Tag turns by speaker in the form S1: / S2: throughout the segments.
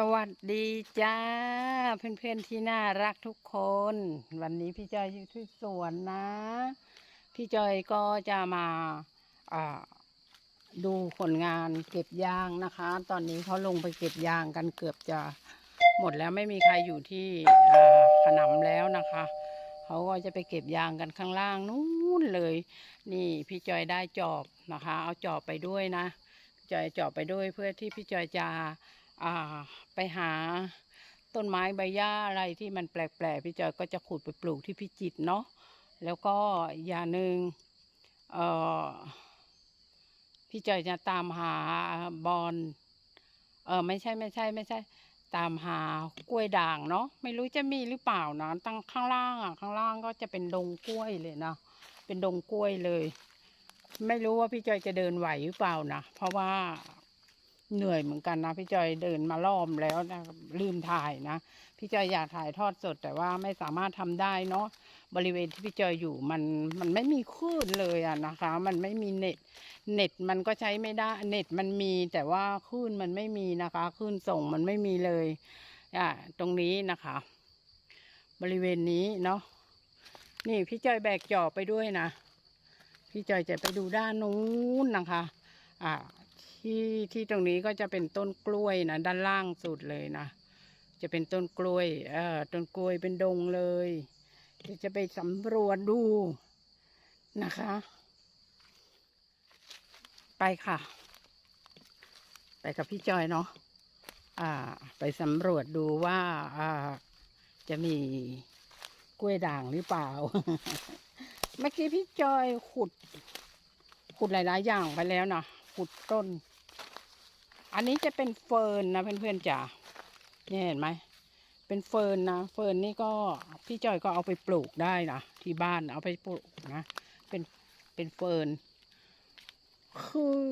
S1: สวัสดีจ้า เพื่อนๆที่น่ารักทุกคน วันนี้พี่จอยอยู่ที่สวนนะ พี่จอยก็จะมาาดูผลงานเก็บยางนะคะ ตอนนี้เขาลงไปเก็บยางกันเกือบจะหมดแล้วไม่มีใครอยู่ที่ขนำแล้วนะคะเขาก็จะไปเก็บยางกันข้างล่างนู้นเลย นี่พี่จอยได้จอบนะคะ เอาจอบไปด้วยนะจอยจอบไปด้วยเพื่อที่พี่จอยจะ ไปหาต้นไม้ใบหญ้าอะไรที่มันแปลกๆพี่จอยก็จะขุดไปปลูกที่พิจิตรเนาะแล้วก็อย่างหนึ่งเอ่อพี่จอยจะตามหาบอลเออไม่ใช่ไม่ใช่ไม่ใช่ ตามหากล้วยด่างเนาะไม่รู้จะมีหรือเปล่านะตั้งข้างล่างอะข้างล่างก็จะเป็นดงกล้วยเลยนะเป็นดงกล้วยเลย ไม่รู้ว่าพี่จอยจะเดินไหวหรือเปล่านะเพราะว่า เหนื่อยเหมือนกันนะพี่จอยเดินมาล้อมแล้วนะลืมถ่ายนะพี่จอยอยากถ่ายทอดสดแต่ว่าไม่สามารถทำได้เนาะบริเวณที่พี่จอยอยู่มันมันไม่มีคลื่นเลยอะนะคะ มันไม่มีเน็ต เน็ตมันก็ใช้ไม่ได้เน็ตมันมีแต่ว่าคลื่นมันไม่มีนะคะคลื่นส่งมันไม่มีเลยอะตรงนี้นะคะ บริเวณนี้เนาะนี่พี่จอยแบกจอบไปด้วยนะพี่จอยจะไปดูด้านนู้นนะคะ อ่า ที่ที่ตรงนี้ก็จะเป็นต้นกล้วยนะด้านล่างสุดเลยนะจะเป็นต้นกล้วยเอ่อต้นกล้วยเป็นดงเลยเดี๋ยวจะไปสำรวจดูนะคะ ไปค่ะ ไปกับพี่จอยเนาะอ่า ไปสำรวจดูว่าอ่าจะมีกล้วยด่างหรือเปล่า เมื่อกี้พี่จอยขุด ขุดหลายๆอย่างไปแล้วนะขุดต้น อันนี้จะเป็นเฟิร์นนะเพื่อนๆจ๋าเนี่ยเห็นไหมเป็นเฟิร์นนะเฟิร์นนี่ก็พี่จอยก็เอาไปปลูกได้นะที่บ้านเอาไปปลูกนะเป็นเป็นเฟิร์นคือ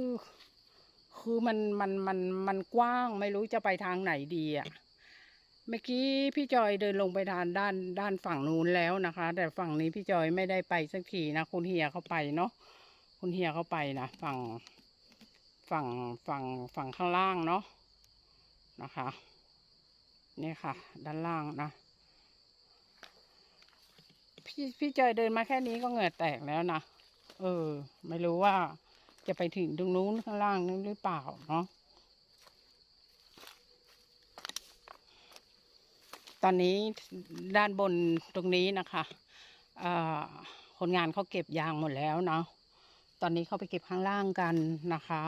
S1: คือมันมันมันมันกว้างไม่รู้จะไปทางไหนดีอะ่ะเมื่อกี้พี่จอยเดินลงไปทางด้านด้านฝั่งนู้นแล้วนะคะ แต่ฝั่งนี้พี่จอยไม่ได้ไปสักทีนะคุณเฮียเขาไปเนาะคุณเฮียเขาไปนะฝั่ง ฝั่งฝั่งฝั่งข้างล่างเนาะนะคะ นี่ค่ะ ด้านล่างนะ พี่พี่จอยเดินมาแค่นี้ก็เหงื่อแตกแล้วนะเออ ไม่รู้ว่าจะไปถึงตรงนู้นข้างล่างนั้นหรือเปล่าเนาะตอนนี้ด้านบนตรงนี้นะคะอ่อคนงานเขาเก็บยางหมดแล้วเนาะ ตอนนี้เขาไปเก็บข้างล่างกันนะคะ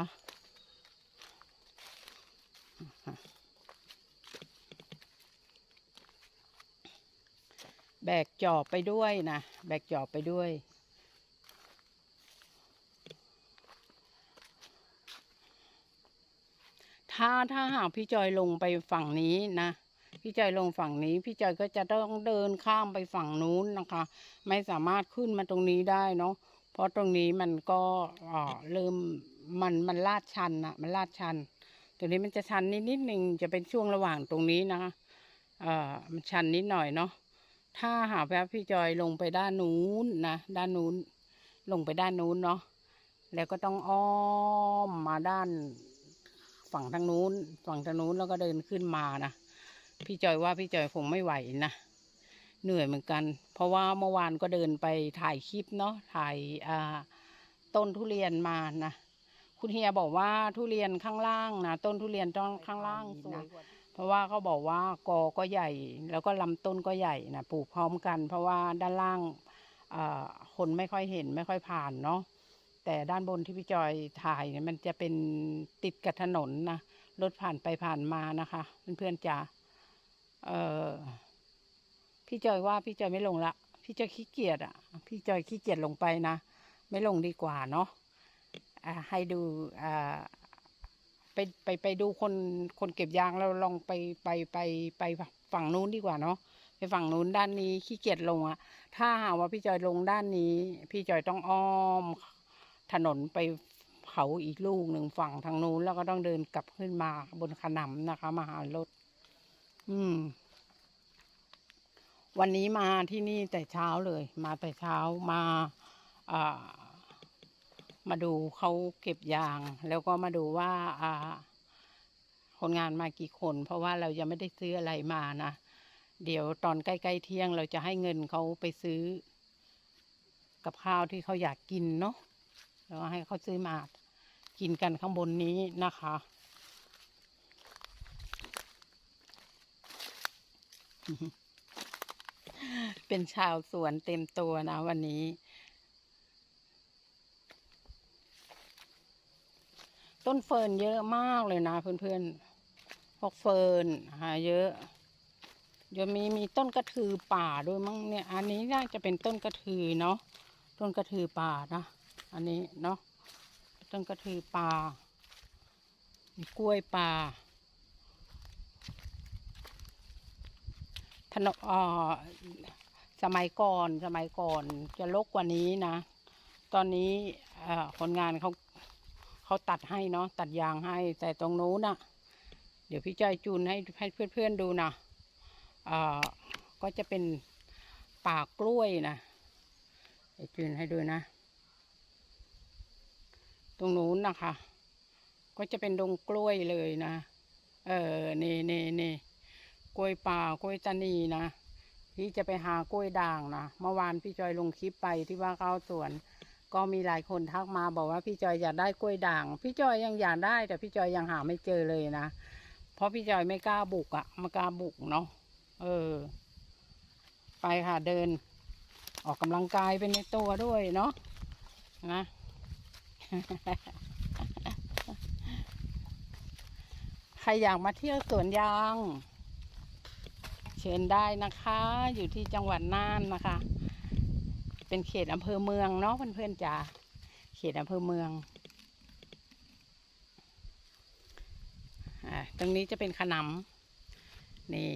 S1: แบกจอบไปด้วยนะ แบกจอบไปด้วย ถ้าถ้าหากพี่จอยลงไปฝั่งนี้นะพี่จอยลงฝั่งนี้ พี่จอยก็จะต้องเดินข้ามไปฝั่งนู้นนะคะ ไม่สามารถขึ้นมาตรงนี้ได้เนาะ เพราะตรงนี้มันก็อ่าเริ่มมันมันลาดชันอะมันลาดชัน ตรงนี้มันจะชันนิดนิดหนึ่งจะเป็นช่วงระหว่างตรงนี้นะคะเอ่อมันชันนิดหน่อยเนาะถ้าหากว่าพี่จอยลงไปด้านนู้นนะด้านนู้น ลงไปด้านนู้นเนาะแล้วก็ต้องอ้อมมาด้านฝั่งทางนู้น ฝั่งทางนู้นแล้วก็เดินขึ้นมานะพี่จอยว่าพี่จอยคงไม่ไหวนะ เหนื่อยเหมือนกัน เพราะว่าเมื่อวานก็เดินไปถ่ายคลิปเนาะถ่ายอ่าต้นทุเรียนมานะคุณเฮียบอกว่าทุเรียนข้างล่างนะต้นทุเรียนต้นข้างล่างสวยเพราะว่าเขาบอกว่ากอก็ใหญ่ แล้วก็ลำต้นก็ใหญ่นะปลูกพร้อมกัน เพราะว่าด้านล่างอ่าคนไม่ค่อยเห็นไม่ค่อยผ่านเนาะแต่ด้านบนที่พี่จอยถ่ายเนี่ยมันจะเป็นติดกับถนนนะรถผ่านไปผ่านมานะคะ เพื่อนๆจ๋าเออ พี่จอยว่าพี่จอยไม่ลงละ พี่จอยขี้เกียจอะ พี่จอยขี้เกียจลงไปนะ ไม่ลงดีกว่าเนาะให้ดูไปไปไปดูคนคนเก็บยางแล้วลองไปไปไปไปฝั่งนู้นดีกว่าเนาะไปฝั่งนู้นด้านนี้ขี้เกียจลงอะถ้าหาว่าพี่จอยลงด้านนี้ พี่จอยต้องอ้อม ถนนไปเขาอีกลูกหนึ่งฝั่งทางนู้นแล้วก็ต้องเดินกลับขึ้นมาบนขนำนะคะ มาหารถ อืม วันนี้มาที่นี่แต่เช้าเลย มาแต่เช้ามาอ่ามาดูเขาเก็บยาง แล้วก็มาดูว่าอ่าคนงานมากี่คน เพราะว่าเรายังไม่ได้ซื้ออะไรมานะ เดี๋ยวตอนใกล้ๆเที่ยงเราจะให้เงินเขาไปซื้อ กับข้าวที่เขาอยากกินเนาะแล้วก็ให้เขาซื้อมากินกันข้างบนนี้นะคะ เป็นชาวสวนเต็มตัวนะวันนี้ ต้นเฟิร์นเยอะมากเลยนะเพื่อนๆพวกเฟิร์นหาเยอะเดี๋ยวมีมีต้นกระทือป่าด้วยมั้งเนี่ย อันนี้น่าจะเป็นต้นกระทือเนาะต้นกระทือป่านะ อันนี้เนาะต้นกระทือป่า มีกล้วยป่า ถนสมัยก่อนสมัยก่อนจะรกกว่านี้นะ ตอนนี้คนงานเขาเขาตัดให้เนาะตัดยางให้ แต่ตรงนู้นนะเดี๋ยวพี่จ้อยจูนให้ให้เพื่อนๆดูนะก็จะเป็นป่ากล้วยนะจูนให้ดูนะ ตรงนู้นนะคะ ก็จะเป็นดงกล้วยเลยนะ เออนี่นี่นี่ กล้วยป่ากล้วยตานีนะที่จะไปหากล้วยด่างนะเมื่อวานพี่จอยลงคลิปไปที่ว่าเข้าสวน ก็มีหลายคนทักมาบอกว่าพี่จอยอยากได้กล้วยด่าง พี่จอยยังอยากได้ แต่พี่จอยยังหาไม่เจอเลยนะเพราะพี่จอยไม่กล้าบุกอะ่ะไม่กล้าบุกเนาะเออ ไปค่ะเดิน ออกกำลังกายเป็นในตัวด้วยเนาะนะใครอยากมาเที่ยวสวนยาง ชิญได้นะคะ อยู่ที่จังหวัดน่านนะคะ เป็นเขตอำเภอเมืองเนาะเพื่อนๆจ๋าเขตอำเภอเมืองอตรงนี้จะเป็นขนำนี่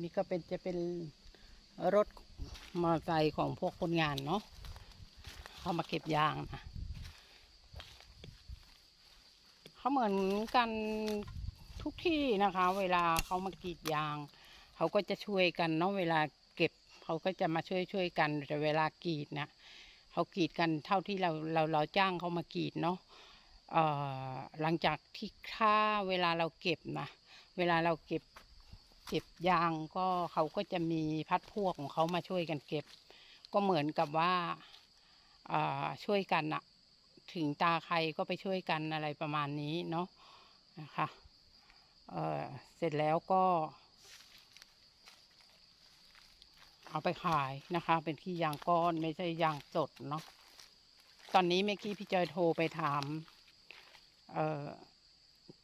S1: นี่ก็เป็นจะเป็นรถมอเตอร์ไซค์ของพวกคนงานเนาะเขามาเก็บยางนะเขาเหมือนกันทุกที่นะคะ เวลาเขามากรีดยางเขาก็จะช่วยกันเนาะเวลาเก็บเขาก็จะมาช่วยช่วยกันแต่เวลากรีดนะเขากรีดกันเท่าที่เราเราเราจ้างเขามากรีดเนาะหลังจากที่ค่าเวลาเราเก็บนะเวลาเราเก็บเก็บยางก็เขาก็จะมีพัดพวกของเขามาช่วยกันเก็บ ก็เหมือนกับว่าช่วยกันอะถึงตาใครก็ไปช่วยกันอะไรประมาณนี้เนาะนะคะเเสร็จแล้วก็ เอาไปขายนะคะ เป็นขี้ยางก้อนไม่ใช่ยางสดเนาะตอนนี้เมื่อกี้พี่จอยโทรไปถามเอ่อ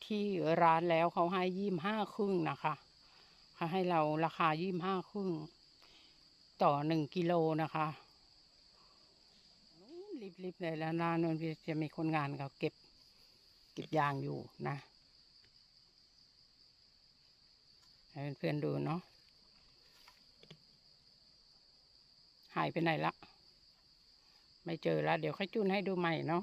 S1: ที่ร้านแล้วเขาให้ยี่ห้าครึ่งนะคะเขาให้เราราคายี่ห้าครึ่ง ต่อหนึ่งกิโลนะคะรีบๆเลยแล้วนานนจะมีคนงานเขาเก็บ เก็บยางอยู่นะให้เพื่อนๆดูเนาะ หายไปไหนละ ไม่เจอแล้วเดี๋ยวค่อยจุนให้ดูใหม่เนาะ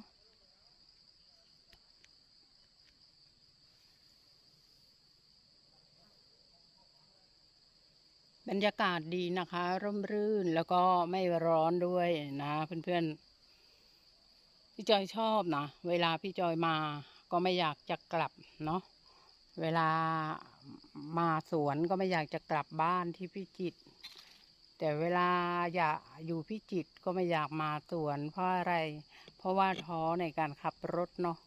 S1: บรรยากาศดีนะคะ ร่มรื่นแล้วก็ไม่ร้อนด้วยนะเพื่อนๆ พี่จอยชอบนะเวลาพี่จอยมาก็ไม่อยากจะกลับเนาะเวลามาสวนก็ไม่อยากจะกลับบ้านที่พิจิตร แต่เวลาอยากอยู่พิจิตก็ไม่อยากมาสวน เพราะอะไร เพราะว่าท้อในการขับรถเนาะ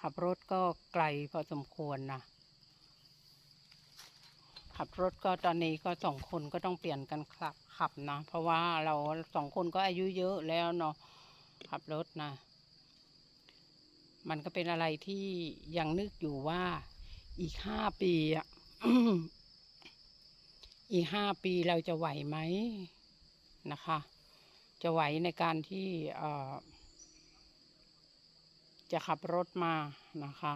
S1: ขับรถก็ไกลพอสมควรนะขับรถก็ตอนนี้ก็สองคนก็ต้องเปลี่ยนกันขับขับนะ เพราะว่าเราสองคนก็อายุเยอะแล้วเนาะขับรถนะ มันก็เป็นอะไรที่ยังนึกอยู่ว่าอีกห้าปีอะ อีกห้าปีเราจะไหวไหมนะคะ จะไหวในการที่จะขับรถมานะคะ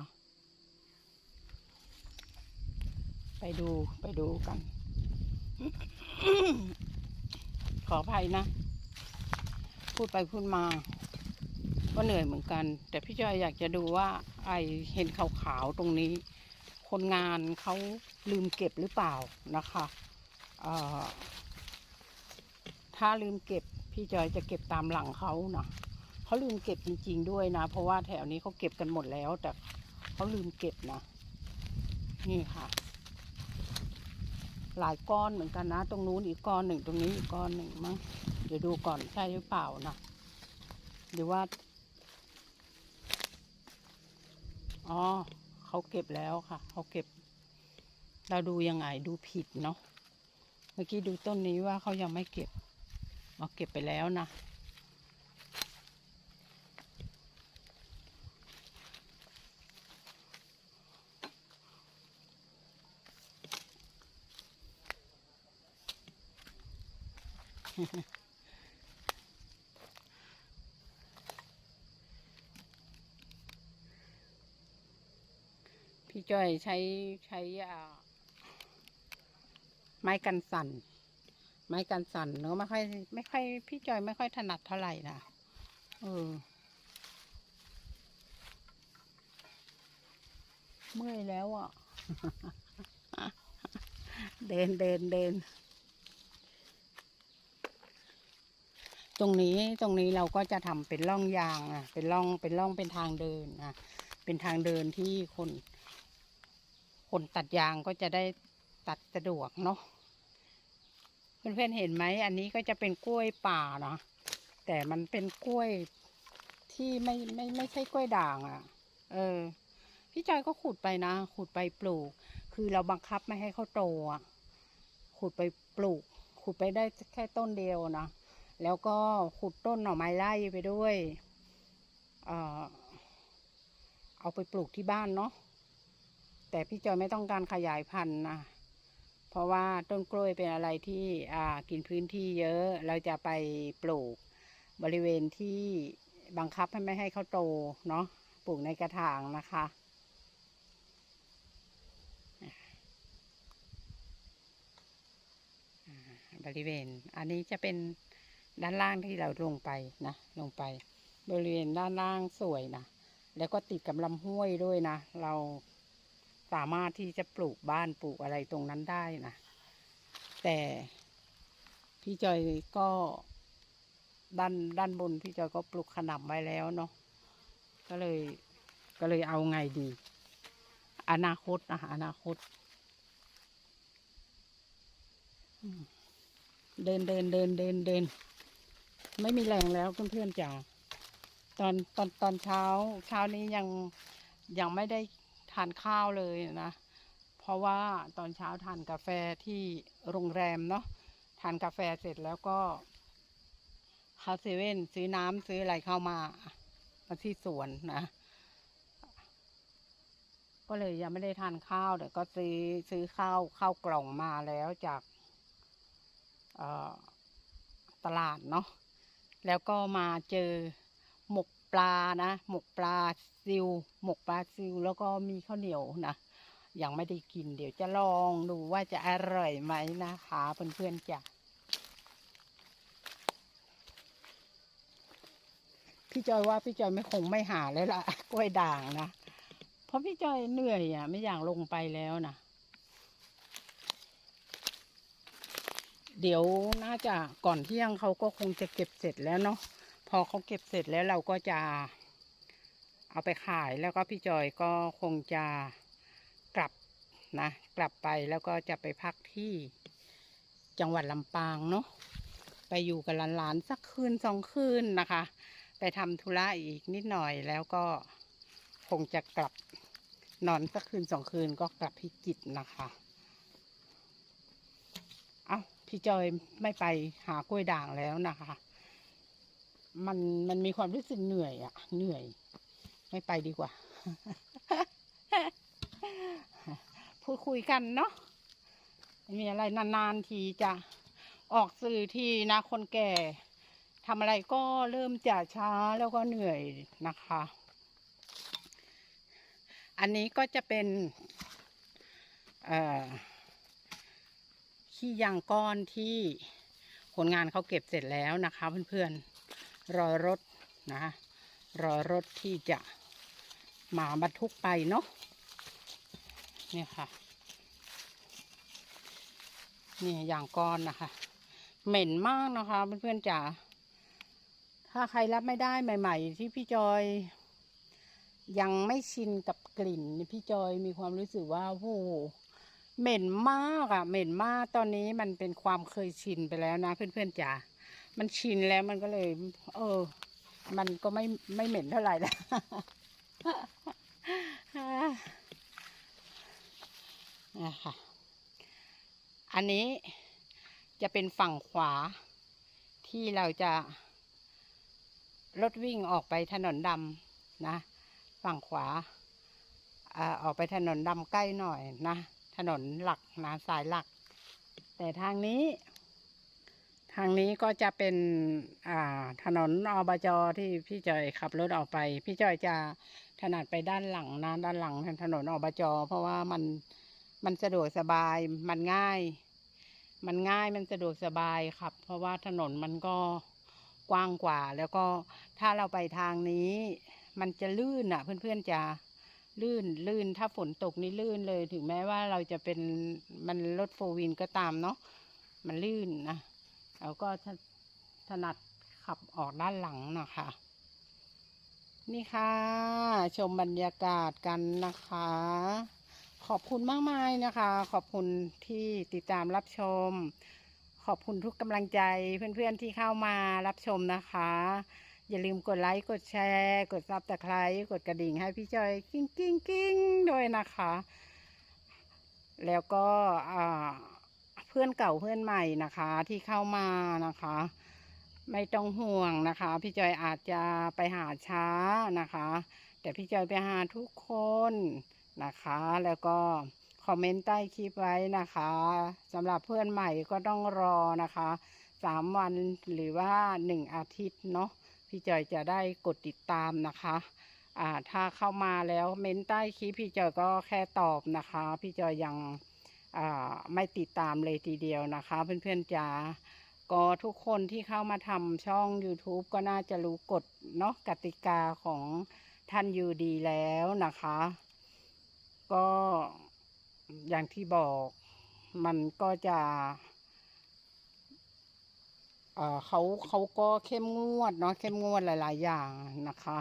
S1: ไปดูไปดูกัน ขออภัยนะ พูดไปพูดมา ก็เหนื่อยเหมือนกัน แต่พี่จอยอยากจะดูว่าไอเห็นขาวๆตรงนี้ คนงานเขาลืมเก็บหรือเปล่านะคะ ถ้าลืมเก็บพี่จอยจะเก็บตามหลังเขาเนาะเขาลืมเก็บจริง ๆ ด้วยนะ เพราะว่าแถวนี้เขาเก็บกันหมดแล้ว แต่เขาลืมเก็บนะ นี่ค่ะ หลายก้อนเหมือนกันนะ ตรงนู้นอีกก้อนหนึ่งตรงนี้อีกก้อนหนึ่งมั้งเดี๋ยวดูก่อนใช่หรือเปล่านะหรือว่าอ๋อเขาเก็บแล้วค่ะเขาเก็บ เราดูยังไงดูผิดเนาะ เมื่อกี้ดูต้นนี้ว่าเขายังไม่เก็บเอาเก็บไปแล้วนะ พี่จ้อยใช้ใช้อ่า ไม้กันสั่น ไม้กันสั่นเนอะไม่ค่อยไม่ค่อยพี่จอยไม่ค่อยถนัดเท่าไหร่นะเออเมื่อยแล้วอะ เดินเดินเดิน ตรงนี้ตรงนี้เราก็จะทำเป็นร่องยางอะ เป็นร่องเป็นร่องเป็นทางเดินอะ เป็นทางเดินที่คน คนตัดยางก็จะได้ ตัดสะดวกเนาะเพื่อนๆเห็นไหมอันนี้ก็จะเป็นกล้วยป่านะแต่มันเป็นกล้วยที่ไม่ไม่ไม่ใช่กล้วยด่างอะ่ะ เออ พี่จอยก็ขุดไปนะ ขุดไปปลูก คือเราบังคับไม่ให้เขาโตอะ ขุดไปปลูก ขุดไปได้แค่ต้นเดียวนะแล้วก็ขุดต้นหน่อไม้ไล่ไปด้วย เออเอาไปปลูกที่บ้านเนาะแต่พี่จอยไม่ต้องการขยายพันธุ์นะ เพราะว่าต้นกล้วยเป็นอะไรที่กินพื้นที่เยอะเราจะไปปลูกบริเวณที่บังคับให้ไม่ให้เขาโตเนาะปลูกในกระถางนะคะบริเวณ อันนี้จะเป็นด้านล่างที่เราลงไปนะ ลงไป บริเวณด้านล่างสวยนะ แล้วก็ติดกับลำห้วยด้วยนะ เรา สามารถที่จะปลูกบ้านปลูกอะไรตรงนั้นได้นะ แต่พี่จอยก็ด้านด้านบนพี่จอยก็ปลูกขนำไว้แล้วเนาะก็เลยก็เลยเอาไงดี อนาคตนะอนาคต เดินเดินเดินเดินเดิน ไม่มีแรงแล้วเพื่อนๆจ๋าตอนตอนตอนเช้า เช้านี้ยังยังไม่ได้ ทานข้าวเลยนะ เพราะว่าตอนเช้าทานกาแฟที่โรงแรมเนาะทานกาแฟเสร็จแล้วก็เข้าเซเว่นซื้อน้ำซื้ออะไรเข้ามามาที่สวนนะก็เลยยังไม่ได้ทานข้าวแต่ก็ซื้อซื้อข้าวข้าวกล่องมาแล้วจากตลาดเนาะแล้วก็มาเจอ ปลานะ หมกปลาซิว หมกปลาซิวแล้วก็มีข้าวเหนียวนะยังไม่ได้กินเดี๋ยวจะลองดูว่าจะอร่อยไหมนะคะเพื่อนๆจ้ะพี่จอยว่าพี่จอยไม่คงไม่หาแล้วละกล้วยด่างนะเพราะพี่จอยเหนื่อยอะ ไม่อยากลงไปแล้วนะเดี๋ยวน่าจะก่อนเที่ยงเขาก็คงจะเก็บเสร็จแล้วเนาะ พอเขาเก็บเสร็จแล้วเราก็จะเอาไปขายแล้วก็พี่จอยก็คงจะกลับนะกลับไปแล้วก็จะไปพักที่จังหวัดลำปางเนาะไปอยู่กับหลานๆสักคืนสองคืนนะคะ ไปทำธุระอีกนิดหน่อยแล้วก็คงจะกลับนอนสักคืนสองคืนก็กลับพิจิตนะคะ เอ้าพี่จอยไม่ไปหากล้วยด่างแล้วนะคะ มันมันมีความรู้สึกเหนื่อยอะเหนื่อย ไม่ไปดีกว่า พูดคุยกันเนาะมีอะไรนานๆทีจะออกสื่อทีนะคนแก่ทำอะไรก็เริ่มจะช้าแล้วก็เหนื่อยนะคะ อันนี้ก็จะเป็นขี้ยางก้อนที่คนงานเขาเก็บเสร็จแล้วนะคะเพื่อนๆ รอรถนะรอรถที่จะมาบรรทุกไปเนาะเนี่ยค่ะนี่อย่างก้อนนะคะ เหม็นมากนะคะเพื่อนๆจ๋าถ้าใครรับไม่ได้ใหม่ ๆ ที่พี่จอย ยังไม่ชินกับกลิ่นพี่จอยมีความรู้สึกว่าโอ้โหเหม็นมากอะ่ะ เหม็นมากตอนนี้มันเป็นความเคยชินไปแล้วนะ เพื่อนๆจ๋า มันชินแล้วมันก็เลย เออ มันก็ไม่ไม่เหม็นเท่าไหร่แล้วนะคะอันนี้จะเป็นฝั่งขวา ที่เราจะรถวิ่งออกไปถนนดำนะ ฝั่งขวาอ่าออกไปถนนดำใกล้หน่อยนะ ถนนหลักนะสายหลัก แต่ทางนี้ ทางนี้ก็จะเป็นถนนอบจที่พี่จอยขับรถออกไป พี่จอยจะถนัดไปด้านหลังนะด้านหลังถนนอบจเพราะว่ามันมันสะดวกสบายมันง่าย มันง่ายมันสะดวกสบายครับ เพราะว่าถนนมันก็กว้างกว่า แล้วก็ถ้าเราไปทางนี้ มันจะลื่นอะ เพื่อนๆจะลื่นลื่นถ้าฝนตกนี่ลื่นเลย ถึงแม้ว่าเราจะเป็นมันรถโฟร์วินก็ตามเนาะมันลื่นนะ แล้วก็ถนัดขับออกด้านหลังนะคะ นี่ค่ะ ชมบรรยากาศกันนะคะ ขอบคุณมากมายนะคะ ขอบคุณที่ติดตามรับชม ขอบคุณทุกกำลังใจเพื่อนๆที่เข้ามารับชมนะคะ อย่าลืมกดไลค์กดแชร์ กดซับตะไคร้กดกระดิ่งให้พี่จอยกิ้งกิ้งกิ้งด้วยนะคะ แล้วก็อ่า พื่อนเก่าเพื่อนใหม่นะคะที่เข้ามานะคะ ไม่ต้องห่วงนะคะ พี่จอยอาจจะไปหาช้านะคะ แต่พี่จอยไปหาทุกคนนะคะ แล้วก็คอมเมนต์ใต้คลิปไว้นะคะสำหรับเพื่อนใหม่ก็ต้องรอนะคะสามวันหรือว่าหนึ่งอาทิตย์เนาะพี่จอยจะได้กดติดตามนะคะอ่าถ้าเข้ามาแล้วเม้นใต้คลิปพี่จอยก็แค่ตอบนะคะ พี่จอยยัง ไม่ติดตามเลยทีเดียวนะคะ เพื่อนๆจ๋าก็ทุกคนที่เข้ามาทำช่อง YouTube ก็น่าจะรู้กฎเนาะกติกาของท่านอยู่ดีแล้วนะคะ ก็อย่างที่บอกมันก็จะเเขาเขาก็เข้มงวดเนาะเข้มงวดหลาย ๆ อย่างนะคะ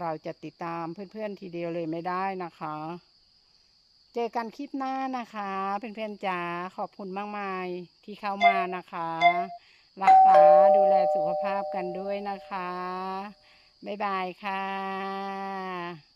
S1: เราจะติดตามเพื่อน ๆ ทีเดียวเลยไม่ได้นะคะ เจอกันคลิปหน้านะคะเพื่อนๆจ๋าขอบคุณมากมายที่เข้ามานะคะรักษาดูแลสุขภาพกันด้วยนะคะ บ๊ายบายค่ะ